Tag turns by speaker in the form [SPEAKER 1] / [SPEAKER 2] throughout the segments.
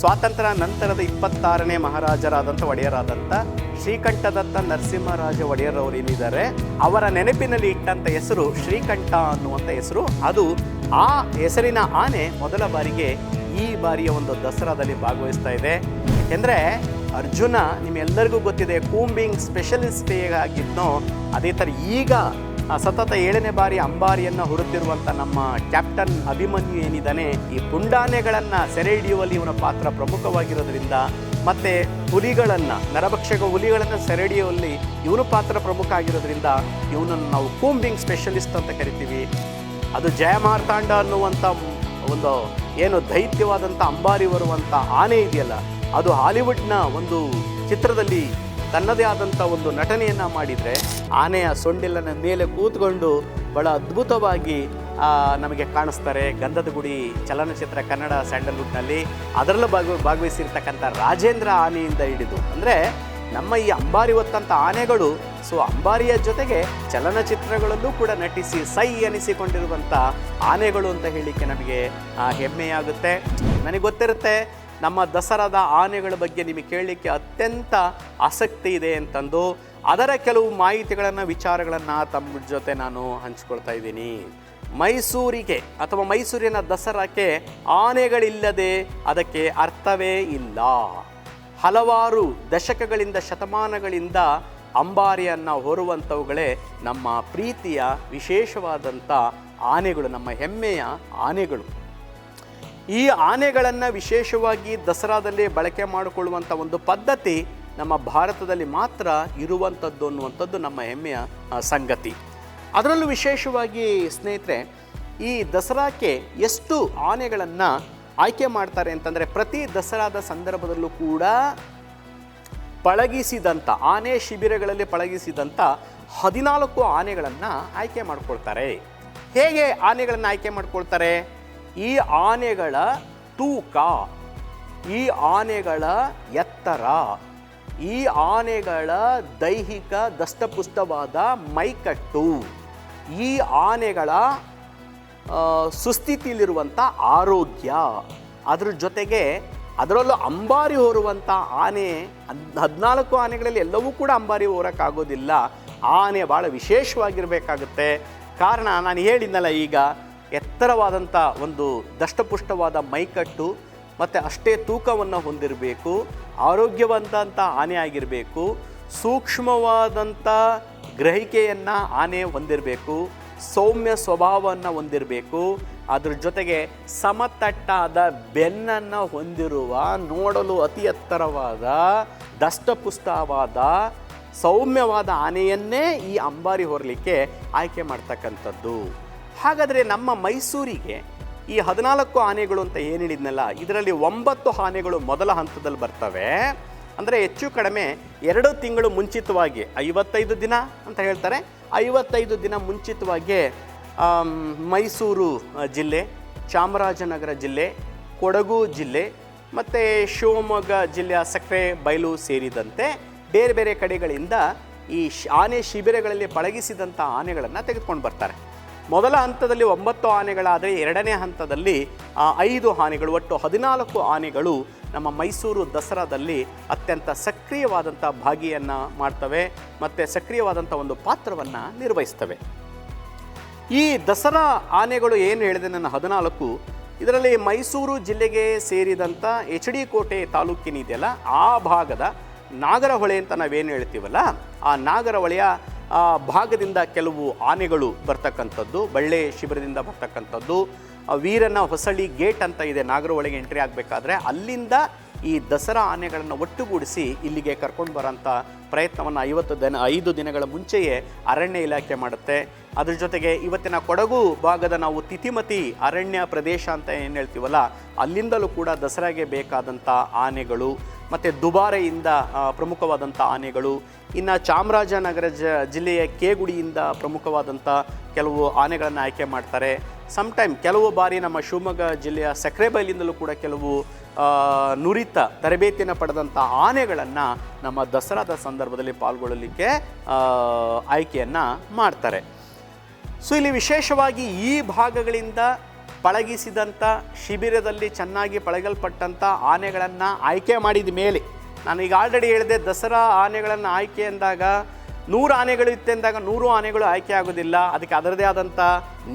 [SPEAKER 1] ಸ್ವಾತಂತ್ರ್ಯ ನಂತರದ ಇಪ್ಪತ್ತಾರನೇ ಮಹಾರಾಜರಾದಂಥ ಒಡೆಯರಾದಂಥ ಶ್ರೀಕಂಠದತ್ತ ನರಸಿಂಹರಾಜ ಒಡೆಯರ್ ಅವರು ಏನಿದ್ದಾರೆ, ಅವರ ನೆನಪಿನಲ್ಲಿ ಇಟ್ಟಂಥ ಹೆಸರು ಶ್ರೀಕಂಠ ಅನ್ನುವಂಥ ಹೆಸರು. ಅದು ಆ ಹೆಸರಿನ ಆನೆ ಮೊದಲ ಬಾರಿಗೆ ಈ ಬಾರಿಯ ಒಂದು ದಸರಾದಲ್ಲಿ ಭಾಗವಹಿಸ್ತಾ ಇದೆ. ಯಾಕೆಂದರೆ ಅರ್ಜುನ ನಿಮ್ಮೆಲ್ಲರಿಗೂ ಗೊತ್ತಿದೆ ಕೂಂಬಿಂಗ್ ಸ್ಪೆಷಲಿಸ್ಟ್ ಹೇಗಾಗಿದ್ನೋ ಅದೇ ಥರ ಈಗ ಸತತ ಏಳನೇ ಬಾರಿ ಅಂಬಾರಿಯನ್ನು ಹೊರುತ್ತಿರುವಂಥ ನಮ್ಮ ಕ್ಯಾಪ್ಟನ್ ಅಭಿಮನ್ಯು ಏನಿದ್ದಾನೆ, ಈ ಪುಂಡಾನೆಗಳನ್ನು ಸೆರೆ ಹಿಡಿಯುವಲ್ಲಿ ಇವನ ಪಾತ್ರ ಪ್ರಮುಖವಾಗಿರೋದ್ರಿಂದ ಮತ್ತು ಹುಲಿಗಳನ್ನು, ನರಭಕ್ಷಕ ಹುಲಿಗಳನ್ನು ಸೆರೆ ಹಿಡಿಯುವಲ್ಲಿ ಇವನು ಪಾತ್ರ ಪ್ರಮುಖ ಆಗಿರೋದ್ರಿಂದ ಇವನನ್ನು ನಾವು ಕೂಂಬಿಂಗ್ ಸ್ಪೆಷಲಿಸ್ಟ್ ಅಂತ ಕರಿತೀವಿ. ಅದು ಜಯಮಾರ್ತಾಂಡ ಅನ್ನುವಂಥ ಒಂದು ಏನು ದೈತ್ಯವಾದಂಥ ಅಂಬಾರಿ ಬರುವಂಥ ಆನೆ ಇದೆಯಲ್ಲ, ಅದು ಹಾಲಿವುಡ್ನ ಒಂದು ಚಿತ್ರದಲ್ಲಿ ತನ್ನದೇ ಆದಂಥ ಒಂದು ನಟನೆಯನ್ನು ಮಾಡಿದರೆ ಆನೆಯ ಸೊಂಡಿಲನ ಮೇಲೆ ಕೂತ್ಕೊಂಡು ಬಹಳ ಅದ್ಭುತವಾಗಿ ನಮಗೆ ಕಾಣಿಸ್ತಾರೆ. ಗಂಧದ ಗುಡಿ, ಚಲನಚಿತ್ರ ಕನ್ನಡ ಸ್ಯಾಂಡಲ್ವುಡ್ನಲ್ಲಿ. ಅದರಲ್ಲೂ ಭಾಗ ಭಾಗವಹಿಸಿರ್ತಕ್ಕಂಥ ರಾಜೇಂದ್ರ ಆನೆಯಿಂದ ಹಿಡಿದು, ಅಂದರೆ ನಮ್ಮ ಈ ಅಂಬಾರಿ ಹೊತ್ತಂಥ ಆನೆಗಳು, ಸೊ ಅಂಬಾರಿಯ ಜೊತೆಗೆ ಚಲನಚಿತ್ರಗಳಲ್ಲೂ ಕೂಡ ನಟಿಸಿ ಸೈ ಎನಿಸಿಕೊಂಡಿರುವಂಥ ಆನೆಗಳು ಅಂತ ಹೇಳಿಕೆ ನಮಗೆ ಹೆಮ್ಮೆಯಾಗುತ್ತೆ. ನನಗೆ ಗೊತ್ತಿರುತ್ತೆ ನಮ್ಮ ದಸರಾದ ಆನೆಗಳ ಬಗ್ಗೆ ನಿಮಗೆ ಕೇಳಲಿಕ್ಕೆ ಅತ್ಯಂತ ಆಸಕ್ತಿ ಇದೆ ಅಂತಂದು ಅದರ ಕೆಲವು ಮಾಹಿತಿಗಳನ್ನು, ವಿಚಾರಗಳನ್ನು ತಮ್ಮ ಜೊತೆ ನಾನು ಹಂಚ್ಕೊಳ್ತಾ ಇದ್ದೀನಿ. ಮೈಸೂರಿಗೆ ಅಥವಾ ಮೈಸೂರಿನ ದಸರಾಕ್ಕೆ ಆನೆಗಳಿಲ್ಲದೆ ಅದಕ್ಕೆ ಅರ್ಥವೇ ಇಲ್ಲ. ಹಲವಾರು ದಶಕಗಳಿಂದ, ಶತಮಾನಗಳಿಂದ ಅಂಬಾರಿಯನ್ನು ಹೊರುವಂಥವುಗಳೇ ನಮ್ಮ ಪ್ರೀತಿಯ ವಿಶೇಷವಾದಂಥ ಆನೆಗಳು, ನಮ್ಮ ಹೆಮ್ಮೆಯ ಆನೆಗಳು. ಈ ಆನೆಗಳನ್ನು ವಿಶೇಷವಾಗಿ ದಸರಾದಲ್ಲಿ ಬಳಕೆ ಮಾಡಿಕೊಳ್ಳುವಂಥ ಒಂದು ಪದ್ಧತಿ ನಮ್ಮ ಭಾರತದಲ್ಲಿ ಮಾತ್ರ ಇರುವಂಥದ್ದು ಅನ್ನುವಂಥದ್ದು ನಮ್ಮ ಹೆಮ್ಮೆಯ ಸಂಗತಿ. ಅದರಲ್ಲೂ ವಿಶೇಷವಾಗಿ ಸ್ನೇಹಿತರೆ, ಈ ದಸರಾಕ್ಕೆ ಎಷ್ಟು ಆನೆಗಳನ್ನು ಆಯ್ಕೆ ಮಾಡ್ತಾರೆ ಅಂತಂದರೆ ಪ್ರತಿ ದಸರಾದ ಸಂದರ್ಭದಲ್ಲೂ ಕೂಡ ಪಳಗಿಸಿದಂಥ ಆನೆ ಶಿಬಿರಗಳಲ್ಲಿ ಪಳಗಿಸಿದಂಥ ಹದಿನಾಲ್ಕು ಆನೆಗಳನ್ನು ಆಯ್ಕೆ ಮಾಡಿಕೊಳ್ತಾರೆ. ಹೇಗೆ ಆನೆಗಳನ್ನು ಆಯ್ಕೆ ಮಾಡ್ಕೊಳ್ತಾರೆ? ಈ ಆನೆಗಳ ತೂಕ, ಈ ಆನೆಗಳ ಎತ್ತರ, ಈ ಆನೆಗಳ ದೈಹಿಕ ದಷ್ಟಪುಷ್ಟವಾದ ಮೈಕಟ್ಟು, ಈ ಆನೆಗಳ ಸುಸ್ಥಿತಿಯಲ್ಲಿರುವಂಥ ಆರೋಗ್ಯ, ಅದ್ರ ಜೊತೆಗೆ ಅದರಲ್ಲೂ ಅಂಬಾರಿ ಹೊರುವಂಥ ಆನೆ ಹದ್ ಹದಿನಾಲ್ಕು ಆನೆಗಳಲ್ಲಿ ಎಲ್ಲವೂ ಕೂಡ ಅಂಬಾರಿ ಹೋರೋಕ್ಕಾಗೋದಿಲ್ಲ ಆನೆ ಭಾಳ ವಿಶೇಷವಾಗಿರಬೇಕಾಗುತ್ತೆ. ಕಾರಣ ನಾನು ಹೇಳಿದ್ನಲ್ಲ ಈಗ ಎತ್ತರವಾದಂಥ ಒಂದು ದಷ್ಟಪುಷ್ಟವಾದ ಮೈಕಟ್ಟು, ಮತ್ತು ಅಷ್ಟೇ ತೂಕವನ್ನು ಹೊಂದಿರಬೇಕು ಆರೋಗ್ಯವಂತ ಆನೆ ಆಗಿರಬೇಕು, ಸೂಕ್ಷ್ಮವಾದಂಥ ಗ್ರಹಿಕೆಯನ್ನು ಆನೆ ಹೊಂದಿರಬೇಕು, ಸೌಮ್ಯ ಸ್ವಭಾವವನ್ನು ಹೊಂದಿರಬೇಕು, ಅದ್ರ ಜೊತೆಗೆ ಸಮತಟ್ಟಾದ ಬೆನ್ನನ್ನು ಹೊಂದಿರುವ, ನೋಡಲು ಅತಿ ಎತ್ತರವಾದ, ದಷ್ಟಪುಷ್ಟವಾದ, ಸೌಮ್ಯವಾದ ಆನೆಯನ್ನೇ ಈ ಅಂಬಾರಿ ಹೊರಲಿಕ್ಕೆ ಆಯ್ಕೆ ಮಾಡ್ತಕ್ಕಂಥದ್ದು. ಹಾಗಾದರೆ ನಮ್ಮ ಮೈಸೂರಿಗೆ ಈ ಹದಿನಾಲ್ಕು ಆನೆಗಳು ಅಂತ ಏನು ಹೇಳಿದ್ನಲ್ಲ, ಇದರಲ್ಲಿ ಒಂಬತ್ತು ಆನೆಗಳು ಮೊದಲ ಹಂತದಲ್ಲಿ ಬರ್ತವೆ. ಅಂದರೆ ಹೆಚ್ಚು ಕಡಿಮೆ ಎರಡು ತಿಂಗಳು ಮುಂಚಿತವಾಗಿ, ಐವತ್ತೈದು ದಿನ ಅಂತ ಹೇಳ್ತಾರೆ. ಐವತ್ತೈದು ದಿನ ಮುಂಚಿತವಾಗಿ ಮೈಸೂರು ಜಿಲ್ಲೆ, ಚಾಮರಾಜನಗರ ಜಿಲ್ಲೆ, ಕೊಡಗು ಜಿಲ್ಲೆ, ಮತ್ತು ಶಿವಮೊಗ್ಗ ಜಿಲ್ಲೆಯ ಸಕ್ಕರೆ ಬಯಲು ಸೇರಿದಂತೆ ಬೇರೆ ಬೇರೆ ಕಡೆಗಳಿಂದ ಈ ಆನೆ ಶಿಬಿರಗಳಲ್ಲಿ ಪಳಗಿಸಿದಂಥ ಆನೆಗಳನ್ನು ತೆಗೆದುಕೊಂಡು ಬರ್ತಾರೆ. ಮೊದಲ ಹಂತದಲ್ಲಿ ಒಂಬತ್ತು ಆನೆಗಳಾದರೆ ಎರಡನೇ ಹಂತದಲ್ಲಿ ಆ, ಐದು ಆನೆಗಳು ಒಟ್ಟು ಹದಿನಾಲ್ಕು ಆನೆಗಳು ನಮ್ಮ ಮೈಸೂರು ದಸರಾದಲ್ಲಿ ಅತ್ಯಂತ ಸಕ್ರಿಯವಾದಂಥ ಭಾಗಿಯನ್ನು ಮಾಡ್ತವೆ ಮತ್ತು ಸಕ್ರಿಯವಾದಂಥ ಒಂದು ಪಾತ್ರವನ್ನು ನಿರ್ವಹಿಸ್ತವೆ. ಈ ದಸರಾ ಆನೆಗಳು ಏನು ಹೇಳಿದೆ ನನ್ನ ಹದಿನಾಲ್ಕು ಇದರಲ್ಲಿ ಮೈಸೂರು ಜಿಲ್ಲೆಗೆ ಸೇರಿದಂಥ ಎಚ್ ಡಿ ಕೋಟೆ ತಾಲೂಕಿನಿದೆಯಲ್ಲ ಆ ಭಾಗದ ನಾಗರಹೊಳೆ ಅಂತ ನಾವೇನು ಹೇಳ್ತೀವಲ್ಲ ಆ ನಾಗರಹೊಳೆಯ ಭಾಗದಿಂದ ಕೆಲವು ಆನೆಗಳು ಬರ್ತಕ್ಕಂಥದ್ದು, ಬಳ್ಳೆ ಶಿಬಿರದಿಂದ ಬರ್ತಕ್ಕಂಥದ್ದು. ವೀರನ ಹೊಸಳಿ ಗೇಟ್ ಅಂತ ಇದೆ, ನಾಗರ ಒಳಗೆ ಎಂಟ್ರಿ ಆಗಬೇಕಾದ್ರೆ ಅಲ್ಲಿಂದ ಈ ದಸರಾ ಆನೆಗಳನ್ನು ಒಟ್ಟುಗೂಡಿಸಿ ಇಲ್ಲಿಗೆ ಕರ್ಕೊಂಡು ಬರೋಂಥ ಪ್ರಯತ್ನವನ್ನು ಐವತ್ತು ದಿನ, ಐದು ದಿನಗಳ ಮುಂಚೆಯೇ ಅರಣ್ಯ ಇಲಾಖೆ ಮಾಡುತ್ತೆ. ಅದ್ರ ಜೊತೆಗೆ ಇವತ್ತಿನ ಕೊಡಗು ಭಾಗದ ನಾವು ತಿತಿಮತಿ ಅರಣ್ಯ ಪ್ರದೇಶ ಅಂತ ಏನು ಹೇಳ್ತೀವಲ್ಲ, ಅಲ್ಲಿಂದಲೂ ಕೂಡ ದಸರಾಗೆ ಬೇಕಾದಂಥ ಆನೆಗಳು. ಮತ್ತು ದುಬಾರೆಯಿಂದ ಪ್ರಮುಖವಾದಂಥ ಆನೆಗಳು, ಇನ್ನು ಚಾಮರಾಜನಗರ ಜ, ಜಿಲ್ಲೆಯ ಕೆಗುಡಿಯಿಂದ ಪ್ರಮುಖವಾದಂಥ ಕೆಲವು ಆನೆಗಳನ್ನು ಆಯ್ಕೆ ಮಾಡ್ತಾರೆ. ಸಮ್ಟೈಮ್ ಕೆಲವು ಬಾರಿ ನಮ್ಮ ಶಿವಮೊಗ್ಗ ಜಿಲ್ಲೆಯ ಸಕ್ರೆಬೈಲಿಂದಲೂ ಕೂಡ ಕೆಲವು ನುರಿತ ತರಬೇತಿಯನ್ನು ಪಡೆದಂಥ ಆನೆಗಳನ್ನು ನಮ್ಮ ದಸರಾದ ಸಂದರ್ಭದಲ್ಲಿ ಪಾಲ್ಗೊಳ್ಳಲಿಕ್ಕೆ ಆಯ್ಕೆಯನ್ನು ಮಾಡ್ತಾರೆ. ಸೊ ಇಲ್ಲಿ ವಿಶೇಷವಾಗಿ ಈ ಭಾಗಗಳಿಂದ ಪಳಗಿಸಿದಂಥ ಶಿಬಿರದಲ್ಲಿ ಚೆನ್ನಾಗಿ ಪಳಗಲ್ಪಟ್ಟಂಥ ಆನೆಗಳನ್ನು ಆಯ್ಕೆ ಮಾಡಿದ ಮೇಲೆ, ನಾನು ಈಗ ಆಲ್ರೆಡಿ ಹೇಳಿದೆ, ದಸರಾ ಆನೆಗಳನ್ನು ಆಯ್ಕೆ ಅಂದಾಗ ನೂರು ಆನೆಗಳು ಇತ್ತೆಂದಾಗ ನೂರು ಆನೆಗಳು ಆಯ್ಕೆ ಆಗೋದಿಲ್ಲ. ಅದಕ್ಕೆ ಅದರದೇ ಆದಂಥ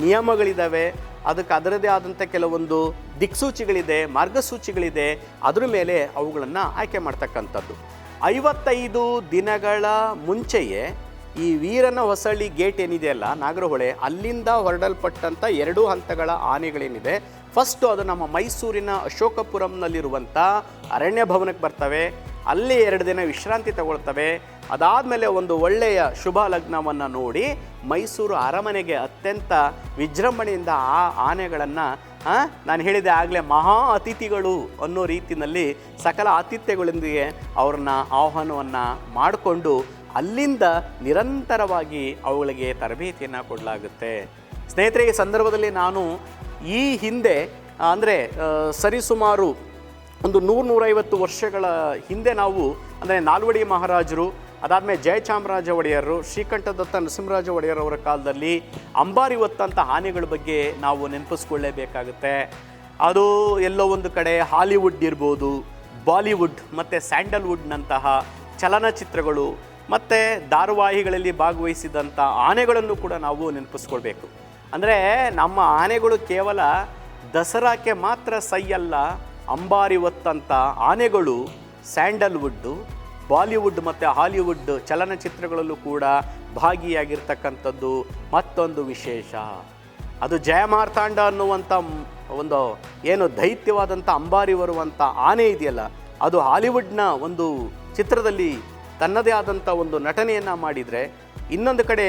[SPEAKER 1] ನಿಯಮಗಳಿದ್ದಾವೆ ಅದಕ್ಕೆ ಅದರದೇ ಆದಂಥ ಕೆಲವೊಂದು ದಿಕ್ಸೂಚಿಗಳಿದೆ, ಮಾರ್ಗಸೂಚಿಗಳಿದೆ. ಅದ್ರ ಮೇಲೆ ಅವುಗಳನ್ನು ಆಯ್ಕೆ ಮಾಡ್ತಕ್ಕಂಥದ್ದು. ಐವತ್ತೈದು ದಿನಗಳ ಮುಂಚೆಯೇ ಈ ವೀರನ ಹೊಸಳ್ಳಿ ಗೇಟ್ ಏನಿದೆಯಲ್ಲ ನಾಗರಹೊಳೆ, ಅಲ್ಲಿಂದ ಹೊರಡಲ್ಪಟ್ಟಂಥ ಎರಡು ಹಂತಗಳ ಆನೆಗಳೇನಿದೆ. ಫಸ್ಟು ಅದು ನಮ್ಮ ಮೈಸೂರಿನ ಅಶೋಕಪುರಂನಲ್ಲಿರುವಂಥ ಅರಣ್ಯ ಭವನಕ್ಕೆ ಬರ್ತವೆ. ಅಲ್ಲಿ ಎರಡು ದಿನ ವಿಶ್ರಾಂತಿ ತಗೊಳ್ತವೆ. ಅದಾದಮೇಲೆ ಒಂದು ಒಳ್ಳೆಯ ಶುಭ ಲಗ್ನವನ್ನು ನೋಡಿ ಮೈಸೂರು ಅರಮನೆಗೆ ಅತ್ಯಂತ ವಿಜೃಂಭಣೆಯಿಂದ ಆ ಆನೆಗಳನ್ನು ನಾನು ಹೇಳಿದೆ ಆಗಲೇ ಮಹಾ ಅತಿಥಿಗಳು ಅನ್ನೋ ರೀತಿಯಲ್ಲಿ ಸಕಲ ಆತಿಥ್ಯಗಳೊಂದಿಗೆ ಅವ್ರನ್ನ ಆಹ್ವಾನವನ್ನು ಮಾಡಿಕೊಂಡು ಅಲ್ಲಿಂದ ನಿರಂತರವಾಗಿ ಅವುಗಳಿಗೆ ತರಬೇತಿಯನ್ನು ಕೊಡಲಾಗುತ್ತೆ. ಸ್ನೇಹಿತರೆ, ಈ ಸಂದರ್ಭದಲ್ಲಿ ನಾನು ಈ ಹಿಂದೆ, ಅಂದರೆ ಸರಿಸುಮಾರು ಒಂದು ನೂರು ನೂರೈವತ್ತು ವರ್ಷಗಳ ಹಿಂದೆ ನಾವು, ಅಂದರೆ, ನಾಲ್ವಡಿ ಮಹಾರಾಜರು, ಅದಾದಮೇಲೆ ಜಯಚಾಮರಾಜ ಒಡೆಯರು, ಶ್ರೀಕಂಠದತ್ತ ನರಸಿಂಹರಾಜ ಒಡೆಯರವರ ಕಾಲದಲ್ಲಿ ಅಂಬಾರಿ ಒತ್ತಂಥ ಹಾನಿಗಳ ಬಗ್ಗೆ ನಾವು ನೆನಪಿಸ್ಕೊಳ್ಳೇಬೇಕಾಗುತ್ತೆ. ಅದು ಎಲ್ಲೋ ಒಂದು ಕಡೆ ಹಾಲಿವುಡ್ ಇರ್ಬೋದು, ಬಾಲಿವುಡ್ ಮತ್ತು ಸ್ಯಾಂಡಲ್ವುಡ್ನಂತಹ ಚಲನಚಿತ್ರಗಳು ಮತ್ತು ಧಾರಾವಾಹಿಗಳಲ್ಲಿ ಭಾಗವಹಿಸಿದಂಥ ಆನೆಗಳನ್ನು ಕೂಡ ನಾವು ನೆನಪಿಸ್ಕೊಳ್ಬೇಕು. ಅಂದರೆ ನಮ್ಮ ಆನೆಗಳು ಕೇವಲ ದಸರಾಕ್ಕೆ ಮಾತ್ರ ಸೈ ಅಲ್ಲ ಅಂಬಾರಿ ಹೊತ್ತಂಥ ಆನೆಗಳು ಸ್ಯಾಂಡಲ್ವುಡ್ಡು ಬಾಲಿವುಡ್ ಮತ್ತು ಹಾಲಿವುಡ್ ಚಲನಚಿತ್ರಗಳಲ್ಲೂ ಕೂಡ ಭಾಗಿಯಾಗಿರ್ತಕ್ಕಂಥದ್ದು ಮತ್ತೊಂದು ವಿಶೇಷ. ಅದು ಜಯಮಾರ್ತಾಂಡ ಅನ್ನುವಂಥ ಒಂದು ಏನು ದೈತ್ಯವಾದಂಥ ಅಂಬಾರಿ ಬರುವಂಥ ಆನೆ ಇದೆಯಲ್ಲ, ಅದು ಹಾಲಿವುಡ್ನ ಒಂದು ಚಿತ್ರದಲ್ಲಿ ತನ್ನದೇ ಆದಂಥ ಒಂದು ನಟನೆಯನ್ನು ಮಾಡಿದರೆ ಇನ್ನೊಂದು ಕಡೆ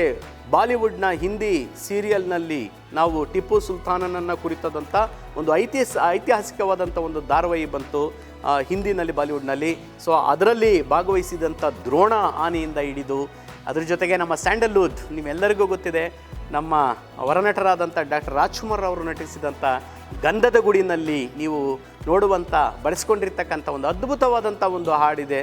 [SPEAKER 1] ಬಾಲಿವುಡ್ನ ಹಿಂದಿ ಸೀರಿಯಲ್ನಲ್ಲಿ ನಾವು ಟಿಪ್ಪು ಸುಲ್ತಾನನನ್ನು ಕುರಿತದಂಥ ಒಂದು ಐತಿಹಾಸ ಐತಿಹಾಸಿಕವಾದಂಥ ಒಂದು ಧಾರಾವಾಹಿ ಬಂತು ಹಿಂದಿನಲ್ಲಿ, ಬಾಲಿವುಡ್ನಲ್ಲಿ. ಸೊ, ಅದರಲ್ಲಿ ಭಾಗವಹಿಸಿದಂಥ ದ್ರೋಣ ಆನೆಯಿಂದ ಹಿಡಿದು, ಅದ್ರ ಜೊತೆಗೆ ನಮ್ಮ ಸ್ಯಾಂಡಲ್ವುಡ್, ನಿಮ್ಮೆಲ್ಲರಿಗೂ ಗೊತ್ತಿದೆ, ನಮ್ಮ ವರನಟರಾದಂಥ ಡಾಕ್ಟರ್ ರಾಜ್ಕುಮಾರ್ ಅವರು ನಟಿಸಿದಂಥ ಗಂಧದ ಗುಡಿನಲ್ಲಿ ನೀವು ನೋಡುವಂಥ ಬಳಸ್ಕೊಂಡಿರ್ತಕ್ಕಂಥ ಒಂದು ಅದ್ಭುತವಾದಂಥ ಒಂದು ಹಾಡಿದೆ.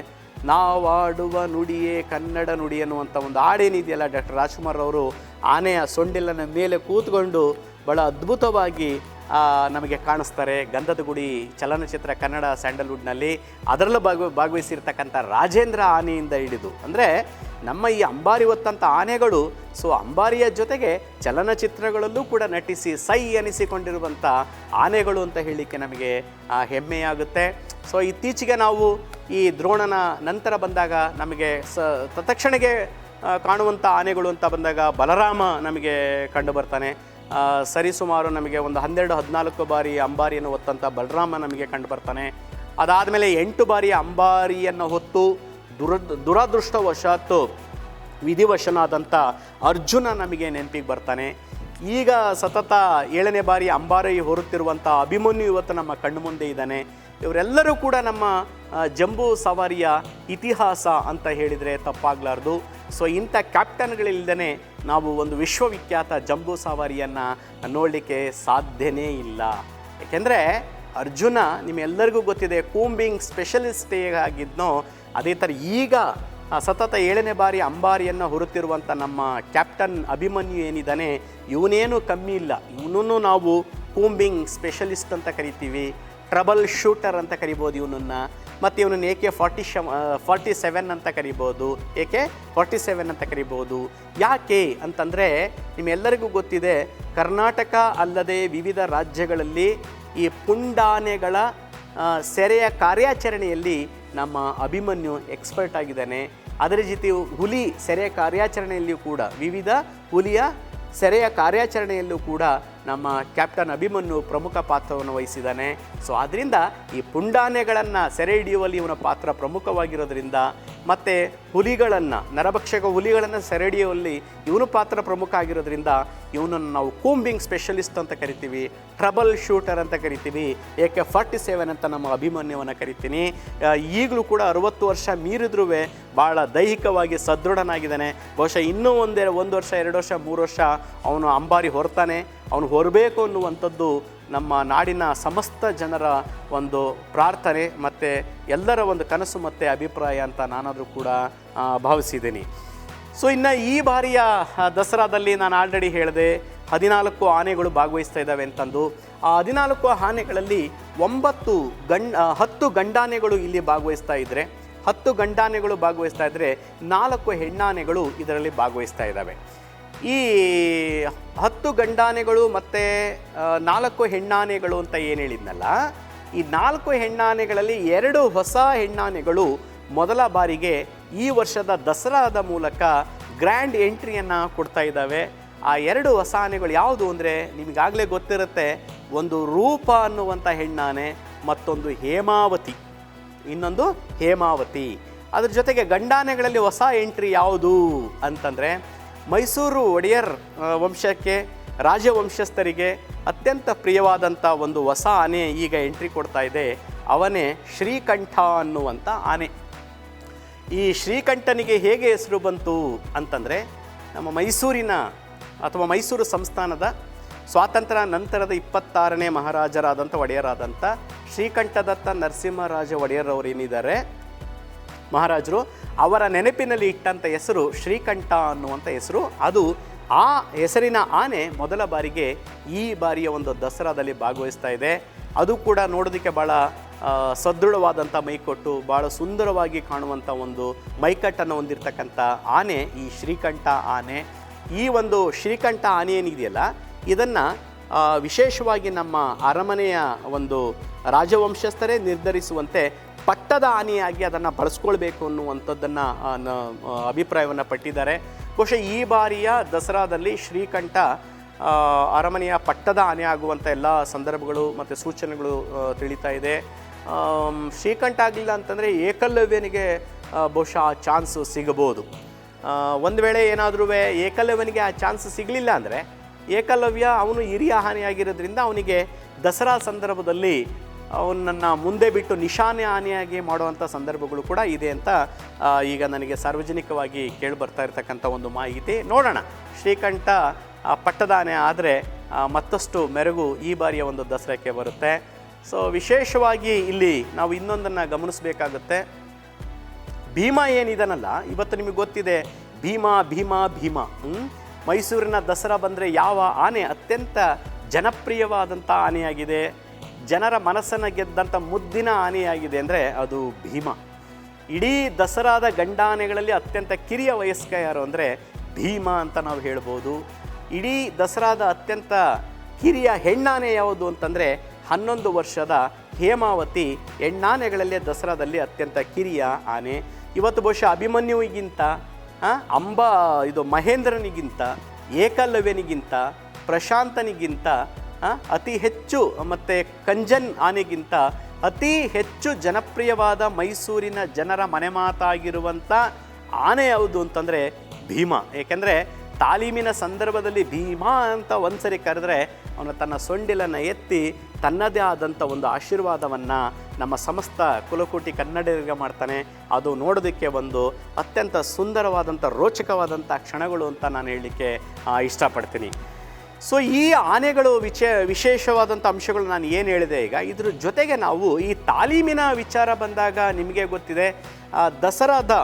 [SPEAKER 1] ನಾವಾಡುವ ನುಡಿಯೇ ಕನ್ನಡ ನುಡಿ ಅನ್ನುವಂಥ ಒಂದು ಹಾಡೇನಿದೆಯಲ್ಲ ಡಾಕ್ಟರ್ ರಾಜ್ಕುಮಾರ್ ಅವರು ಆನೆಯ ಸೊಂಡಿಲನ ಮೇಲೆ ಕೂತ್ಕೊಂಡು ಬಹಳ ಅದ್ಭುತವಾಗಿ ನಮಗೆ ಕಾಣಿಸ್ತಾರೆ. ಗಂಧದ ಗುಡಿ, ಚಲನಚಿತ್ರ ಕನ್ನಡ ಸ್ಯಾಂಡಲ್ವುಡ್ನಲ್ಲಿ. ಅದರಲ್ಲೂ ಭಾಗ ಭಾಗವಹಿಸಿರ್ತಕ್ಕಂಥ ರಾಜೇಂದ್ರ ಆನೆಯಿಂದ ಹಿಡಿದು, ಅಂದರೆ ನಮ್ಮ ಈ ಅಂಬಾರಿ ಹೊತ್ತಂಥ ಆನೆಗಳು, ಸೊ ಅಂಬಾರಿಯ ಜೊತೆಗೆ ಚಲನಚಿತ್ರಗಳಲ್ಲೂ ಕೂಡ ನಟಿಸಿ ಸೈ ಅನಿಸಿಕೊಂಡಿರುವಂಥ ಆನೆಗಳು ಅಂತ ಹೇಳಲಿಕ್ಕೆ ನಮಗೆ ಹೆಮ್ಮೆಯಾಗುತ್ತೆ. ಸೊ ಇತ್ತೀಚೆಗೆ ನಾವು ಈ ದ್ರೋಣನ ನಂತರ ಬಂದಾಗ ನಮಗೆ ಸ, ತತ್ಕ್ಷಣಕ್ಕೆ ಕಾಣುವಂಥ ಆನೆಗಳು ಅಂತ ಬಂದಾಗ ಬಲರಾಮ ನಮಗೆ ಕಂಡು ಬರ್ತಾನೆ. ಸರಿಸುಮಾರು ನಮಗೆ ಒಂದು ಹನ್ನೆರಡು, ಹದಿನಾಲ್ಕು ಬಾರಿ ಅಂಬಾರಿಯನ್ನು ಹೊತ್ತಂಥ ಬಲರಾಮ ನಮಗೆ ಕಂಡು ಬರ್ತಾನೆ. ಅದಾದಮೇಲೆ ಎಂಟು ಬಾರಿ ಅಂಬಾರಿಯನ್ನು ಹೊತ್ತು ದುರ, ದುರದೃಷ್ಟವಶಾತ್ತು ವಿಧಿವಶನಾದಂಥ ಅರ್ಜುನ ನಮಗೆ ನೆನಪಿಗೆ ಬರ್ತಾನೆ. ಈಗ ಸತತ ಏಳನೇ ಬಾರಿ ಅಂಬಾರಿ ಹೊರುತ್ತಿರುವಂಥ ಅಭಿಮನ್ಯು ಇವತ್ತು ನಮ್ಮ ಕಣ್ಣು ಮುಂದೆ ಇದ್ದಾನೆ. ಇವರೆಲ್ಲರೂ ಕೂಡ ನಮ್ಮ ಜಂಬೂ ಸವಾರಿಯ ಇತಿಹಾಸ ಅಂತ ಹೇಳಿದರೆ ತಪ್ಪಾಗಲಾರ್ದು. ಸೊ ಇಂಥ ಕ್ಯಾಪ್ಟನ್ಗಳಿಲ್ಲದೇ ನಾವು ಒಂದು ವಿಶ್ವವಿಖ್ಯಾತ ಜಂಬೂ ಸವಾರಿಯನ್ನು ನೋಡಲಿಕ್ಕೆ ಸಾಧ್ಯನೇ ಇಲ್ಲ. ಏಕೆಂದರೆ ಅರ್ಜುನ ನಿಮ್ಮೆಲ್ಲರಿಗೂ ಗೊತ್ತಿದೆ, ಕೂಂಬಿಂಗ್ ಸ್ಪೆಷಲಿಸ್ಟ್ ಹೇಗಾಗಿದ್ನೋ ಅದೇ ಥರ ಈಗ ಸತತ ಏಳನೇ ಬಾರಿ ಅಂಬಾರಿಯನ್ನು ಹೊರುತ್ತಿರುವಂಥ ನಮ್ಮ ಕ್ಯಾಪ್ಟನ್ ಅಭಿಮನ್ಯು ಏನಿದ್ದಾನೆ ಇವನೇನು ಕಮ್ಮಿ ಇಲ್ಲ. ಇವನನ್ನು ನಾವು ಕೂಂಬಿಂಗ್ ಸ್ಪೆಷಲಿಸ್ಟ್ ಅಂತ ಕರಿತೀವಿ. ಟ್ರಬಲ್ ಶೂಟರ್ ಅಂತ ಕರಿಬೋದು ಇವನನ್ನು. ಮತ್ತು ಇವನನ್ನು ಏಕೆ ಫಾರ್ಟಿ ಶ ಫಾರ್ಟಿ ಸೆವೆನ್ ಅಂತ ಕರಿಬೋದು. ಏಕೆ ಫಾರ್ಟಿ ಸೆವೆನ್ ಅಂತ ಕರಿಬೋದು. ಯಾಕೆ ಅಂತಂದರೆ ನಿಮ್ಮೆಲ್ಲರಿಗೂ ಗೊತ್ತಿದೆ, ಕರ್ನಾಟಕ ಅಲ್ಲದೆ ವಿವಿಧ ರಾಜ್ಯಗಳಲ್ಲಿ ಈ ಪುಂಡಾನೆಗಳ ಸೆರೆಯ ಕಾರ್ಯಾಚರಣೆಯಲ್ಲಿ ನಮ್ಮ ಅಭಿಮನ್ಯು ಎಕ್ಸ್ಪರ್ಟ್ ಆಗಿದ್ದಾನೆ. ಅದರ ಜೊತೆ ಹುಲಿ ಸೆರೆಯ ಕಾರ್ಯಾಚರಣೆಯಲ್ಲಿಯೂ ಕೂಡ, ವಿವಿಧ ಹುಲಿಯ ಸೆರೆಯ ಕಾರ್ಯಾಚರಣೆಯಲ್ಲೂ ಕೂಡ ನಮ್ಮ ಕ್ಯಾಪ್ಟನ್ ಅಭಿಮನ್ಯು ಪ್ರಮುಖ ಪಾತ್ರವನ್ನು ವಹಿಸಿದ್ದಾನೆ. ಸೊ ಆದ್ದರಿಂದ ಈ ಪುಂಡಾನೆಗಳನ್ನು ಸೆರೆ ಹಿಡಿಯುವಲ್ಲಿ ಇವನ ಪಾತ್ರ ಪ್ರಮುಖವಾಗಿರೋದ್ರಿಂದ ಮತ್ತು ಹುಲಿಗಳನ್ನು, ನರಭಕ್ಷಕ ಹುಲಿಗಳನ್ನು ಸೆರೆ ಹಿಡಿಯುವಲ್ಲಿ ಇವನು ಪಾತ್ರ ಪ್ರಮುಖ ಆಗಿರೋದ್ರಿಂದ ಇವನನ್ನು ನಾವು ಕೂಂಬಿಂಗ್ ಸ್ಪೆಷಲಿಸ್ಟ್ ಅಂತ ಕರಿತೀವಿ, ಟ್ರಬಲ್ ಶೂಟರ್ ಅಂತ ಕರಿತೀವಿ, ಏಕೆ ಫಾರ್ಟಿ ಸೆವೆನ್ ಅಂತ ನಮ್ಮ ಅಭಿಮನ್ಯವನ್ನು ಕರಿತೀನಿ. ಈಗಲೂ ಕೂಡ ಅರುವತ್ತು ವರ್ಷ ಮೀರಿದ್ರೂ ಭಾಳ ದೈಹಿಕವಾಗಿ ಸದೃಢನಾಗಿದ್ದಾನೆ. ಬಹುಶಃ ಇನ್ನೂ ಒಂದೇ, ಒಂದು ವರ್ಷ, ಎರಡು ವರ್ಷ, ಮೂರು ವರ್ಷ ಅವನು ಅಂಬಾರಿ ಹೊರತಾನೆ. ಅವನು ಹೊರಬೇಕು ಅನ್ನುವಂಥದ್ದು ನಮ್ಮ ನಾಡಿನ ಸಮಸ್ತ ಜನರ ಒಂದು ಪ್ರಾರ್ಥನೆ ಮತ್ತು ಎಲ್ಲರ ಒಂದು ಕನಸು ಮತ್ತು ಅಭಿಪ್ರಾಯ ಅಂತ ನಾನಾದರೂ ಕೂಡ ಭಾವಿಸಿದ್ದೀನಿ. ಸೊ, ಇನ್ನು ಈ ಬಾರಿಯ ದಸರಾದಲ್ಲಿ ನಾನು ಆಲ್ರೆಡಿ ಹೇಳಿದೆ, ಹದಿನಾಲ್ಕು ಆನೆಗಳು ಭಾಗವಹಿಸ್ತಾ ಇದ್ದಾವೆ ಅಂತಂದು. ಆ ಹದಿನಾಲ್ಕು ಆನೆಗಳಲ್ಲಿ ಒಂಬತ್ತು ಗಂಡ್ ಹತ್ತು ಗಂಡಾನೆಗಳು ಇಲ್ಲಿ ಭಾಗವಹಿಸ್ತಾ ಇದ್ದರೆ ಹತ್ತು ಗಂಡಾನೆಗಳು ಭಾಗವಹಿಸ್ತಾ ಇದ್ದರೆ ನಾಲ್ಕು ಹೆಣ್ಣಾನೆಗಳು ಇದರಲ್ಲಿ ಭಾಗವಹಿಸ್ತಾ ಇದ್ದಾವೆ. ಈ ಹತ್ತು ಗಂಡಾನೆಗಳು ಮತ್ತು ನಾಲ್ಕು ಹೆಣ್ಣಾನೆಗಳು ಅಂತ ಏನು ಹೇಳಿದ್ನಲ್ಲ, ಈ ನಾಲ್ಕು ಹೆಣ್ಣಾನೆಗಳಲ್ಲಿ ಎರಡು ಹೊಸ ಹೆಣ್ಣಾನೆಗಳು ಮೊದಲ ಬಾರಿಗೆ ಈ ವರ್ಷದ ದಸರಾದ ಮೂಲಕ ಗ್ರ್ಯಾಂಡ್ ಎಂಟ್ರಿಯನ್ನು ಕೊಡ್ತಾ ಇದ್ದಾವೆ. ಆ ಎರಡು ಹೊಸ ಆನೆಗಳು ಯಾವುದು ಅಂದರೆ, ನಿಮಗಾಗಲೇ ಗೊತ್ತಿರುತ್ತೆ, ಒಂದು ರೂಪ ಅನ್ನುವಂಥ ಹೆಣ್ಣಾನೆ, ಮತ್ತೊಂದು ಹೇಮಾವತಿ. ಇನ್ನೊಂದು ಹೇಮಾವತಿ. ಅದ್ರ ಜೊತೆಗೆ ಗಂಡಾನೆಗಳಲ್ಲಿ ಹೊಸ ಎಂಟ್ರಿ ಯಾವುದು ಅಂತಂದರೆ ಮೈಸೂರು ಒಡೆಯರ್ ವಂಶಕ್ಕೆ, ರಾಜವಂಶಸ್ಥರಿಗೆ ಅತ್ಯಂತ ಪ್ರಿಯವಾದಂಥ ಒಂದು ಹೊಸ ಆನೆ ಈಗ ಎಂಟ್ರಿ ಕೊಡ್ತಾ ಇದೆ. ಅವನೇ ಶ್ರೀಕಂಠ ಅನ್ನುವಂಥ ಆನೆ. ಈ ಶ್ರೀಕಂಠನಿಗೆ ಹೇಗೆ ಹೆಸರು ಬಂತು ಅಂತಂದರೆ, ನಮ್ಮ ಮೈಸೂರಿನ ಅಥವಾ ಮೈಸೂರು ಸಂಸ್ಥಾನದ ಸ್ವಾತಂತ್ರ್ಯ ನಂತರದ ಇಪ್ಪತ್ತಾರನೇ ಮಹಾರಾಜರಾದಂಥ ಒಡೆಯರಾದಂಥ ಶ್ರೀಕಂಠದತ್ತ ನರಸಿಂಹರಾಜ ಒಡೆಯರವರು ಏನಿದ್ದಾರೆ ಮಹಾರಾಜರು ಅವರ ನೆನಪಿನಲ್ಲಿ ಇಟ್ಟಂಥ ಹೆಸರು ಶ್ರೀಕಂಠ ಅನ್ನುವಂಥ ಹೆಸರು. ಅದು ಆ ಹೆಸರಿನ ಆನೆ ಮೊದಲ ಬಾರಿಗೆ ಈ ಬಾರಿಯ ಒಂದು ದಸರಾದಲ್ಲಿ ಭಾಗವಹಿಸ್ತಾ ಇದೆ. ಅದು ಕೂಡ ನೋಡೋದಕ್ಕೆ ಭಾಳ ಸದೃಢವಾದಂಥ ಮೈಕೊಟ್ಟು ಭಾಳ ಸುಂದರವಾಗಿ ಕಾಣುವಂಥ ಒಂದು ಮೈಕಟ್ಟನ್ನು ಹೊಂದಿರತಕ್ಕಂಥ ಆನೆ ಈ ಶ್ರೀಕಂಠ ಆನೆ. ಈ ಒಂದು ಶ್ರೀಕಂಠ ಆನೆ ಏನಿದೆಯಲ್ಲ, ಇದನ್ನು ವಿಶೇಷವಾಗಿ ನಮ್ಮ ಅರಮನೆಯ ಒಂದು ರಾಜವಂಶಸ್ಥರೇ ನಿರ್ಧರಿಸುವಂತೆ ಪಟ್ಟದ ಆನೆಯಾಗಿ ಅದನ್ನು ಬಳಸ್ಕೊಳ್ಬೇಕು ಅನ್ನುವಂಥದ್ದನ್ನು ಅಭಿಪ್ರಾಯವನ್ನು ಪಟ್ಟಿದ್ದಾರೆ. ಬಹುಶಃ ಈ ಬಾರಿಯ ದಸರಾದಲ್ಲಿ ಶ್ರೀಕಂಠ ಅರಮನೆಯ ಪಟ್ಟದ ಆನೆ ಆಗುವಂಥ ಎಲ್ಲ ಸಂದರ್ಭಗಳು ಮತ್ತು ಸೂಚನೆಗಳು ತಿಳಿತಾ ಇದೆ. ಶ್ರೀಕಂಠ ಆಗಲಿಲ್ಲ ಅಂತಂದರೆ ಏಕಲವ್ಯನಿಗೆ ಬಹುಶಃ ಆ ಚಾನ್ಸ್ ಸಿಗಬಹುದು. ಒಂದು ವೇಳೆ ಏನಾದರೂ ಏಕಲವ್ಯನಿಗೆ ಆ ಚಾನ್ಸ್ ಸಿಗಲಿಲ್ಲ ಅಂದರೆ ಏಕಲವ್ಯ ಅವನು ಹಿರಿಯ ಹಾನಿಯಾಗಿರೋದ್ರಿಂದ ಅವನಿಗೆ ದಸರಾ ಸಂದರ್ಭದಲ್ಲಿ ಅವನನ್ನು ಮುಂದೆ ಬಿಟ್ಟು ನಿಶಾನೆ ಆನೆಯಾಗಿ ಮಾಡುವಂಥ ಸಂದರ್ಭಗಳು ಕೂಡ ಇದೆ ಅಂತ ಈಗ ನನಗೆ ಸಾರ್ವಜನಿಕವಾಗಿ ಕೇಳಿ ಬರ್ತಾ ಇರತಕ್ಕಂಥ ಒಂದು ಮಾಹಿತಿ. ನೋಡೋಣ, ಶ್ರೀಕಂಠ ಪಟ್ಟದಾನೆ ಆದರೆ ಮತ್ತಷ್ಟು ಮೆರುಗು ಈ ಬಾರಿಯ ಒಂದು ದಸರಾಕ್ಕೆ ಬರುತ್ತೆ. ಸೊ ವಿಶೇಷವಾಗಿ ಇಲ್ಲಿ ನಾವು ಇನ್ನೊಂದನ್ನು ಗಮನಿಸಬೇಕಾಗುತ್ತೆ. ಭೀಮಾ ಏನಿದನಲ್ಲ, ಇವತ್ತು ನಿಮಗೆ ಗೊತ್ತಿದೆ, ಭೀಮಾ ಭೀಮಾ ಭೀಮಾ? ಮೈಸೂರಿನ ದಸರಾ ಬಂದರೆ ಯಾವ ಆನೆ ಅತ್ಯಂತ ಜನಪ್ರಿಯವಾದಂಥ ಆನೆಯಾಗಿದೆ. ಜನರ ಮನಸ್ಸನ್ನು ಗೆದ್ದಂಥ ಮುದ್ದಿನ ಆನೆಯಾಗಿದೆ ಅಂದರೆ ಅದು ಭೀಮ. ಇಡೀ ದಸರಾದ ಗಂಡಾನೆಗಳಲ್ಲಿ ಅತ್ಯಂತ ಕಿರಿಯ ವಯಸ್ಕ ಯಾರು ಅಂದರೆ ಭೀಮ ಅಂತ ನಾವು ಹೇಳ್ಬೋದು. ಇಡೀ ದಸರಾದ ಅತ್ಯಂತ ಕಿರಿಯ ಹೆಣ್ಣಾನೆ ಯಾವುದು ಅಂತಂದರೆ ಹನ್ನೊಂದು ವರ್ಷದ ಹೇಮಾವತಿ ಹೆಣ್ಣಾನೆಗಳಲ್ಲೇ ದಸರಾದಲ್ಲಿ ಅತ್ಯಂತ ಕಿರಿಯ ಆನೆ. ಇವತ್ತು ಬಹುಶಃ ಅಭಿಮನ್ಯುವಿಗಿಂತ ಅಂಬ, ಇದು ಮಹೇಂದ್ರನಿಗಿಂತ ಏಕಲವ್ಯನಿಗಿಂತ ಪ್ರಶಾಂತನಿಗಿಂತ ಅತಿ ಹೆಚ್ಚು, ಮತ್ತು ಕಂಜನ್ ಆನೆಗಿಂತ ಅತಿ ಹೆಚ್ಚು ಜನಪ್ರಿಯವಾದ ಮೈಸೂರಿನ ಜನರ ಮನೆಮಾತಾಗಿರುವಂಥ ಆನೆ ಯಾವುದು ಅಂತಂದರೆ ಭೀಮ. ಏಕೆಂದರೆ ತಾಲೀಮಿನ ಸಂದರ್ಭದಲ್ಲಿ ಭೀಮಾ ಅಂತ ಒಂದ್ಸರಿ ಕರೆದ್ರೆ ಅವನು ತನ್ನ ಸೊಂಡಿಲನ್ನು ಎತ್ತಿ ತನ್ನದೇ ಆದಂಥ ಒಂದು ಆಶೀರ್ವಾದವನ್ನು ನಮ್ಮ ಸಮಸ್ತ ಕುಲಕೋಟಿ ಕನ್ನಡಿಗರಿಗೆ ಮಾಡ್ತಾನೆ. ಅದು ನೋಡೋದಕ್ಕೆ ಒಂದು ಅತ್ಯಂತ ಸುಂದರವಾದಂಥ ರೋಚಕವಾದಂಥ ಕ್ಷಣಗಳು ಅಂತ ನಾನು ಹೇಳಲಿಕ್ಕೆ ಇಷ್ಟಪಡ್ತೀನಿ. ಸೊ ಈ ಆನೆಗಳು ವಿಚೇ, ವಿಶೇಷವಾದಂಥ ಅಂಶಗಳು ನಾನು ಏನು ಹೇಳಿದೆ ಈಗ, ಇದ್ರ ಜೊತೆಗೆ ನಾವು ಈ ತಾಲೀಮಿನ ವಿಚಾರ ಬಂದಾಗ ನಿಮಗೆ ಗೊತ್ತಿದೆ ದಸರಾದ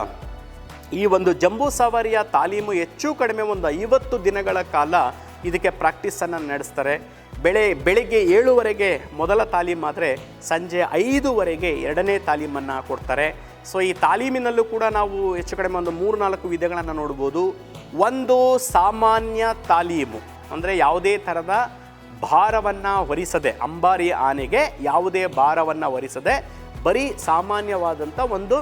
[SPEAKER 1] ಈ ಒಂದು ಜಂಬೂ ಸವಾರಿಯ ತಾಲೀಮು ಹೆಚ್ಚು ಕಡಿಮೆ ಒಂದು ಐವತ್ತು ದಿನಗಳ ಕಾಲ ಇದಕ್ಕೆ ಪ್ರಾಕ್ಟೀಸನ್ನು ನಡೆಸ್ತಾರೆ. ಬೆಳೆ, ಬೆಳಿಗ್ಗೆ ಏಳುವರೆಗೆ ಮೊದಲ ತಾಲೀಮಾದರೆ ಸಂಜೆ ಐದುವರೆಗೆ ಎರಡನೇ ತಾಲೀಮನ್ನು ಕೊಡ್ತಾರೆ. ಸೊ ಈ ತಾಲೀಮಿನಲ್ಲೂ ಕೂಡ ನಾವು ಹೆಚ್ಚು ಕಡಿಮೆ ಒಂದು ಮೂರು ನಾಲ್ಕು ವಿಧಗಳನ್ನು ನೋಡ್ಬೋದು. ಒಂದು ಸಾಮಾನ್ಯ ತಾಲೀಮು. ಅಂದರೆ ಯಾವುದೇ ಥರದ ಭಾರವನ್ನು ಹೊರಿಸದೆ, ಅಂಬಾರಿ ಆನೆಗೆ ಯಾವುದೇ ಭಾರವನ್ನು ಹೊರಿಸದೆ, ಬರೀ ಸಾಮಾನ್ಯವಾದಂಥ ಒಂದು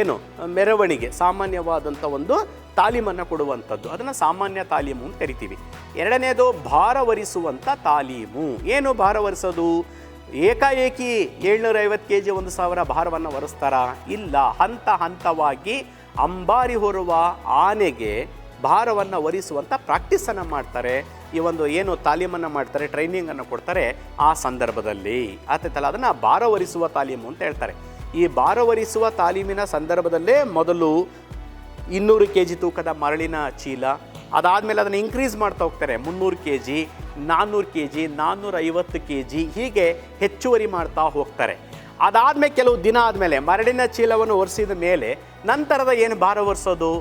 [SPEAKER 1] ಏನು, ಮೆರವಣಿಗೆ ಸಾಮಾನ್ಯವಾದಂಥ ಒಂದು ತಾಲೀಮನ್ನು ಕೊಡುವಂಥದ್ದು. ಅದನ್ನು ಸಾಮಾನ್ಯ ತಾಲೀಮು ಅಂತ ಕರಿತೀವಿ. ಎರಡನೇದು ಭಾರ ಹೊರಿಸುವಂಥ ತಾಲೀಮು. ಏನು ಭಾರ ಹೊರಿಸೋದು ಏಕಾಏಕಿ ಏಳ್ನೂರ ಐವತ್ತು ಕೆ ಜಿ ಒಂದು ಸಾವಿರ ಭಾರವನ್ನು ಹೊರಿಸ್ತಾರಾ ಇಲ್ಲ. ಹಂತ ಹಂತವಾಗಿ ಅಂಬಾರಿ ಹೊರುವ ಆನೆಗೆ ಭಾರವನ್ನು ಒರಿಸುವಂಥ ಪ್ರಾಕ್ಟೀಸನ್ನು ಮಾಡ್ತಾರೆ. ಈ ಒಂದು ಏನು ತಾಲೀಮನ್ನು ಮಾಡ್ತಾರೆ ಟ್ರೈನಿಂಗನ್ನು ಕೊಡ್ತಾರೆ ಆ ಸಂದರ್ಭದಲ್ಲಿ. ಆತೈತಲ್ಲ, ಅದನ್ನು ಭಾರ ಹೊರಿಸುವ ತಾಲೀಮು ಅಂತ ಹೇಳ್ತಾರೆ. ಈ ಭಾರ ಹೊರಿಸುವ ತಾಲೀಮಿನ ಸಂದರ್ಭದಲ್ಲೇ ಮೊದಲು ಇನ್ನೂರು ಕೆ ಜಿ ತೂಕದ ಮರಳಿನ ಚೀಲ, ಅದಾದಮೇಲೆ ಅದನ್ನು ಇನ್ಕ್ರೀಸ್ ಮಾಡ್ತಾ ಹೋಗ್ತಾರೆ. ಮುನ್ನೂರು ಕೆ ಜಿ ನಾನ್ನೂರು ಕೆ ಜಿ ನಾನ್ನೂರ ಐವತ್ತು ಕೆ ಜಿ ಹೀಗೆ ಹೆಚ್ಚುವರಿ ಮಾಡ್ತಾ ಹೋಗ್ತಾರೆ. ಅದಾದಮೇಲೆ ಕೆಲವು ದಿನ ಆದಮೇಲೆ ಮರಳಿನ ಚೀಲವನ್ನು ಒರೆಸಿದ ಮೇಲೆ ನಂತರದ ಏನು ಭಾರ ಒರೆಸೋದು?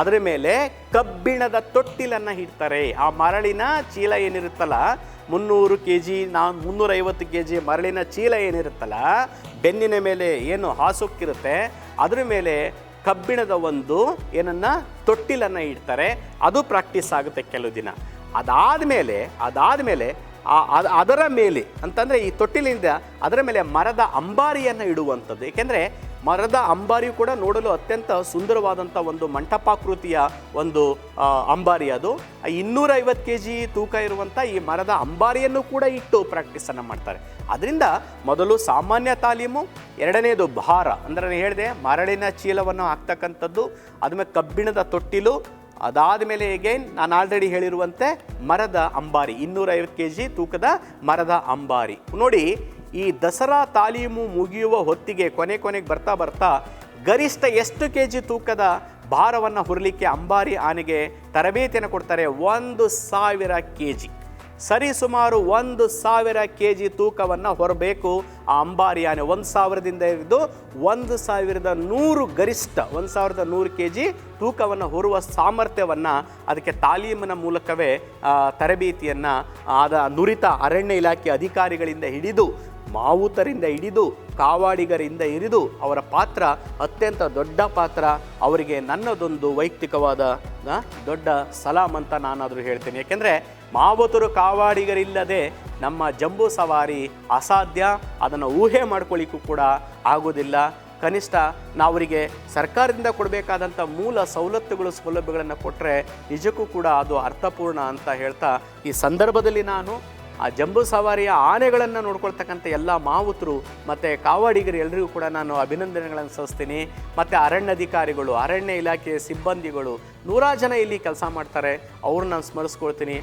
[SPEAKER 1] ಅದರ ಮೇಲೆ ಕಬ್ಬಿಣದ ತೊಟ್ಟಿಲನ್ನು ಇಡ್ತಾರೆ. ಆ ಮರಳಿನ ಚೀಲ ಏನಿರುತ್ತಲ್ಲ, ಮುನ್ನೂರು ಕೆ ಜಿ ನಾ, ಮುನ್ನೂರೈವತ್ತು ಕೆ ಜಿ ಮರಳಿನ ಚೀಲ ಏನಿರುತ್ತಲ್ಲ, ಬೆನ್ನಿನ ಮೇಲೆ ಏನು ಹಾಸುಕ್ಕಿರುತ್ತೆ, ಅದರ ಮೇಲೆ ಕಬ್ಬಿಣದ ಒಂದು ಏನನ್ನ ತೊಟ್ಟಿಲನ್ನು ಇಡ್ತಾರೆ. ಅದು ಪ್ರಾಕ್ಟೀಸ್ ಆಗುತ್ತೆ ಕೆಲವು ದಿನ. ಅದಾದ ಮೇಲೆ ಅದಾದಮೇಲೆ ಆ ಅದರ ಮೇಲೆ ಅಂತಂದರೆ ಈ ತೊಟ್ಟಿಲಿಂದ ಅದರ ಮೇಲೆ ಮರದ ಅಂಬಾರಿಯನ್ನು ಇಡುವಂಥದ್ದು. ಏಕೆಂದರೆ ಮರದ ಅಂಬಾರಿಯು ಕೂಡ ನೋಡಲು ಅತ್ಯಂತ ಸುಂದರವಾದಂಥ ಒಂದು ಮಂಟಪಾಕೃತಿಯ ಒಂದು ಅಂಬಾರಿ ಅದು. ಇನ್ನೂರೈವತ್ತು ಕೆ ಜಿ ತೂಕ ಇರುವಂಥ ಈ ಮರದ ಅಂಬಾರಿಯನ್ನು ಕೂಡ ಇಟ್ಟು ಪ್ರಾಕ್ಟೀಸನ್ನು ಮಾಡ್ತಾರೆ. ಅದರಿಂದ ಮೊದಲು ಸಾಮಾನ್ಯ ತಾಲೀಮು, ಎರಡನೇದು ಭಾರ. ಅಂದರೆ ನಾನು ಹೇಳಿದೆ, ಮರಳಿನ ಚೀಲವನ್ನು ಹಾಕ್ತಕ್ಕಂಥದ್ದು, ಅದ್ಮೇಲೆ ಕಬ್ಬಿಣದ ತೊಟ್ಟಿಲು ಅದಾದ ಮೇಲೆ ಎಗೈನ್ ನಾನು ಆಲ್ರೆಡಿ ಹೇಳಿರುವಂತೆ ಮರದ ಅಂಬಾರಿ, ಇನ್ನೂರೈವತ್ತು ಕೆ ಜಿ ತೂಕದ ಮರದ ಅಂಬಾರಿ. ನೋಡಿ ಈ ದಸರಾ ತಾಲೀಮು ಮುಗಿಯುವ ಹೊತ್ತಿಗೆ ಕೊನೆ ಕೊನೆಗೆ ಬರ್ತಾ ಬರ್ತಾ ಗರಿಷ್ಠ ಎಷ್ಟು ಕೆ ಜಿ ತೂಕದ ಭಾರವನ್ನು ಹೊರಲಿಕ್ಕೆ ಅಂಬಾರಿ ಆನೆಗೆ ತರಬೇತಿಯನ್ನು ಕೊಡ್ತಾರೆ ಒಂದು ಸಾವಿರ ಕೆ ಜಿ ಸರಿ ಸುಮಾರು ಒಂದು ಸಾವಿರ ಕೆ ಜಿ ತೂಕವನ್ನು ಹೊರಬೇಕು ಆ ಅಂಬಾರಿ ಆನೆ. ಒಂದು ಸಾವಿರದಿಂದ ಹಿಡಿದು ಒಂದು ಸಾವಿರದ ನೂರು ಗರಿಷ್ಠ ಒಂದು ಸಾವಿರದ ನೂರು ಕೆ ಜಿ ತೂಕವನ್ನು ಹೊರುವ ಸಾಮರ್ಥ್ಯವನ್ನು ಅದಕ್ಕೆ ತಾಲೀಮಿನ ಮೂಲಕವೇ ತರಬೇತಿಯನ್ನು ಆದ ನುರಿತ ಅರಣ್ಯ ಇಲಾಖೆ ಅಧಿಕಾರಿಗಳಿಂದ ಹಿಡಿದು ಮಾವುತರಿಂದ ಹಿಡಿದು ಕಾವಾಡಿಗರಿಂದ ಹಿಡಿದು ಅವರ ಪಾತ್ರ ಅತ್ಯಂತ ದೊಡ್ಡ ಪಾತ್ರ. ಅವರಿಗೆ ನನ್ನದೊಂದು ವೈಯಕ್ತಿಕವಾದ ದೊಡ್ಡ ಸಲಾಂ ಅಂತ ನಾನಾದರೂ ಹೇಳ್ತೇನೆ. ಯಾಕೆಂದರೆ ಮಾವುತರು ಕಾವಾಡಿಗರಿಲ್ಲದೆ ನಮ್ಮ ಜಂಬೂ ಸವಾರಿ ಅಸಾಧ್ಯ. ಅದನ್ನು ಊಹೆ ಮಾಡ್ಕೊಳ್ಳಿಕ್ಕೂ ಕೂಡ ಆಗೋದಿಲ್ಲ ಕನಿಷ್ಠ ನಾವರಿಗೆ ಸರ್ಕಾರದಿಂದ ಕೊಡಬೇಕಾದಂಥ ಮೂಲ ಸವಲತ್ತುಗಳು, ಸೌಲಭ್ಯಗಳನ್ನು ಕೊಟ್ಟರೆ ನಿಜಕ್ಕೂ ಕೂಡ ಅದು ಅರ್ಥಪೂರ್ಣ ಅಂತ ಹೇಳ್ತಾ ಈ ಸಂದರ್ಭದಲ್ಲಿ ನಾನು ಆ ಜಂಬೂ ಸವಾರಿಯ ಆನೆಗಳನ್ನು ನೋಡ್ಕೊಳ್ತಕ್ಕಂಥ ಎಲ್ಲ ಮಾವುತರು ಮತ್ತು ಕಾವಾಡಿಗರು ಎಲ್ಲರಿಗೂ ಕೂಡ ನಾನು ಅಭಿನಂದನೆಗಳನ್ನು ಸಲ್ಲಿಸ್ತೀನಿ. ಮತ್ತು ಅರಣ್ಯಾಧಿಕಾರಿಗಳು, ಅರಣ್ಯ ಇಲಾಖೆಯ ಸಿಬ್ಬಂದಿಗಳು ನೂರಾರು ಜನ ಇಲ್ಲಿ ಕೆಲಸ ಮಾಡ್ತಾರೆ. ಅವ್ರನ್ನ ನಾನು ಸ್ಮರಿಸ್ಕೊಳ್ತೀನಿ.